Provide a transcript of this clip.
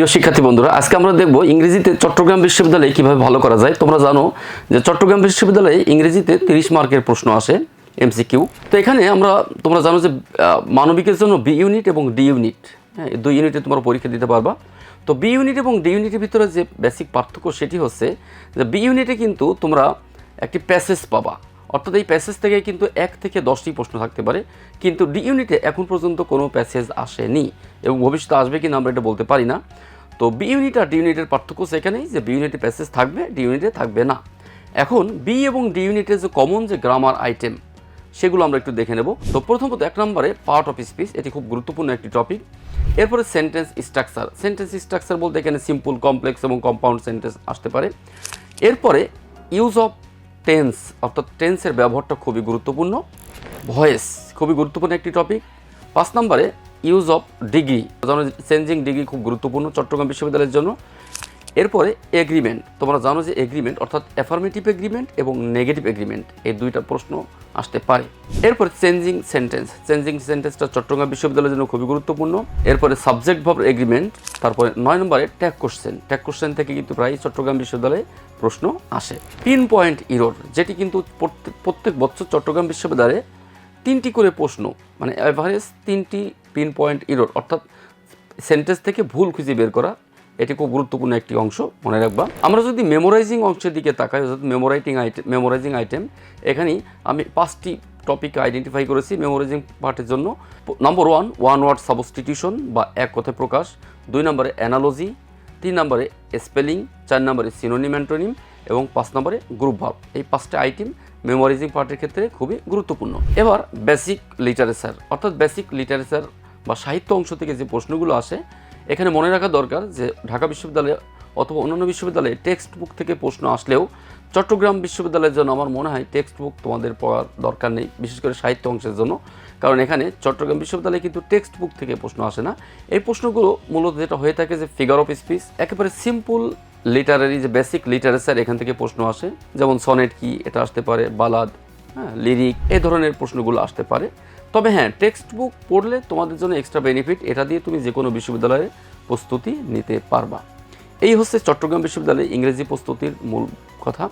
প্রিয় শিক্ষার্থী বন্ধুরা, আজকে আমরা দেখব ইংরেজিতে চট্টগ্রাম বিশ্ববিদ্যালয়ে কীভাবে ভালো করা যায়। তোমরা জানো যে চট্টগ্রাম বিশ্ববিদ্যালয়ে ইংরেজিতে তিরিশ মার্কের প্রশ্ন আসে এমসিকিউ তো এখানে আমরা, তোমরা জানো যে মানবিকের জন্য বি ইউনিট এবং ডি ইউনিট হ্যাঁ দুই ইউনিটে তোমরা পরীক্ষা দিতে পারবা। তো বি ইউনিট এবং ডি ইউনিটের ভিতরে যে বেসিক পার্থক্য সেটি হচ্ছে যে বি ইউনিটে কিন্তু তোমরা একটি প্যাসেজ পাবা। অর্থাৎ এই প্যাসেজ থেকে কিন্তু এক থেকে দশটি প্রশ্ন থাকতে পারে, কিন্তু ডি ইউনিটে এখন পর্যন্ত কোনো প্যাসেজ আসেনি এবং ভবিষ্যতে আসবে কিনা আমরা এটা বলতে পারি না। তো বি ইউনিট আর ডি ইউনিটের পার্থক্য সেখানেই যে বি ইউনিটে প্যাসেজ থাকবে ডি ইউনিটে থাকবে না। এখন বি এবং ডি ইউনিটের যে কমন যে গ্রামার আইটেম সেগুলো আমরা একটু দেখে নেব। তো প্রথমত এক নম্বরে পার্ট অফ স্পিচ এটি খুব গুরুত্বপূর্ণ একটি টপিক এরপরে সেন্টেন্স স্ট্রাকচার সেন্টেন্স স্ট্রাকচার বলতে এখানে সিম্পল কমপ্লেক্স এবং কম্পাউন্ড সেন্টেন্স আসতে পারে। এরপরে ইউজ অফ টেন্স অর্থাৎ টেন্সের ব্যবহারটা খুবই গুরুত্বপূর্ণ। ভয়েস, খুবই গুরুত্বপূর্ণ একটি টপিক পাঁচ নম্বরে ইউজ অফ ডিগ্রি জানো চেঞ্জিং ডিগ্রি খুব গুরুত্বপূর্ণ চট্টগ্রাম বিশ্ববিদ্যালয়ের জন্য। এরপরে এগ্রিমেন্ট তোমরা জানো যে এগ্রিমেন্ট অর্থাৎ অ্যাফার্মেটিভ এগ্রিমেন্ট এবং নেগেটিভ এগ্রিমেন্ট এই দুইটা প্রশ্ন আসতে পারে। এরপরে চেঞ্জিং সেন্টেন্স। চেঞ্জিং সেন্টেন্সটা চট্টগ্রাম বিশ্ববিদ্যালয়ের জন্য খুবই গুরুত্বপূর্ণ। এরপরে সাবজেক্ট ভাব এগ্রিমেন্ট তারপরে নয় নম্বরে ট্যাগ কোশ্চেন ট্যাগ কোশ্চেন থেকে কিন্তু প্রায় চট্টগ্রাম বিশ্ববিদ্যালয়ে প্রশ্ন আসে। পিন পয়েন্ট ইরোর যেটি কিন্তু প্রত্যেক বছর চট্টগ্রাম বিশ্ববিদ্যালয়ে তিনটি করে প্রশ্ন মানে অ্যাভারেজ তিনটি পিন পয়েন্ট ইরোর অর্থাৎ সেন্টেন্স থেকে ভুল খুঁজে বের করা এটি খুব গুরুত্বপূর্ণ একটি অংশ, মনে রাখবা। আমরা যদি মেমোরাইজিং অংশের দিকে তাকাই, অর্থাৎ মেমোরাইটিং আইটেম মেমোরাইজিং আইটেম এখানেই আমি পাঁচটি টপিক আইডেন্টিফাই করেছি মেমোরাইজিং পার্টের জন্য। Number one one word substitution বা এক কথায় প্রকাশ। দুই নম্বরে অ্যানালজি তিন নম্বরে স্পেলিং চার নম্বরে সিনোনিম অ্যান্টোনিম এবং পাঁচ নম্বরে গ্রুপ ভাব এই পাঁচটা আইটেম মেমোরাইজিং পার্টের ক্ষেত্রে খুবই গুরুত্বপূর্ণ। এবার বেসিক লিটারেচার অর্থাৎ বেসিক লিটারেচার বা সাহিত্য অংশ থেকে যে প্রশ্নগুলো আসে এখানে মনে রাখা দরকার যে ঢাকা বিশ্ববিদ্যালয়ে অথবা অন্যান্য বিশ্ববিদ্যালয়ে টেক্সট বুক থেকে প্রশ্ন আসলেও চট্টগ্রাম বিশ্ববিদ্যালয়ের জন্য আমার মনে হয় টেক্সট বুক তোমাদের পড়ার দরকার নেই, বিশেষ করে সাহিত্য অংশের জন্য। কারণ এখানে চট্টগ্রাম বিশ্ববিদ্যালয়ে কিন্তু টেক্সট বুক থেকে প্রশ্ন আসে না। এই প্রশ্নগুলো মূলত যেটা হয়ে থাকে যে ফিগার অফ স্পিচ একেবারে সিম্পল লিটারারি যে বেসিক লিটারেচার এখান থেকে প্রশ্ন আসে। যেমন সনেট কি, এটা আসতে পারে বালাদ হ্যাঁ লিরিক এই ধরনের প্রশ্নগুলো আসতে পারে। তবে হ্যাঁ টেক্সট বুক পড়লে তোমাদের জন্য এক্সট্রা বেনিফিট এটা দিয়ে তুমি যে কোনো বিশ্ববিদ্যালয়ে প্রস্তুতি নিতে পারবা। এই হচ্ছে চট্টগ্রাম বিশ্ববিদ্যালয়ে ইংরেজি প্রস্তুতির মূল কথা।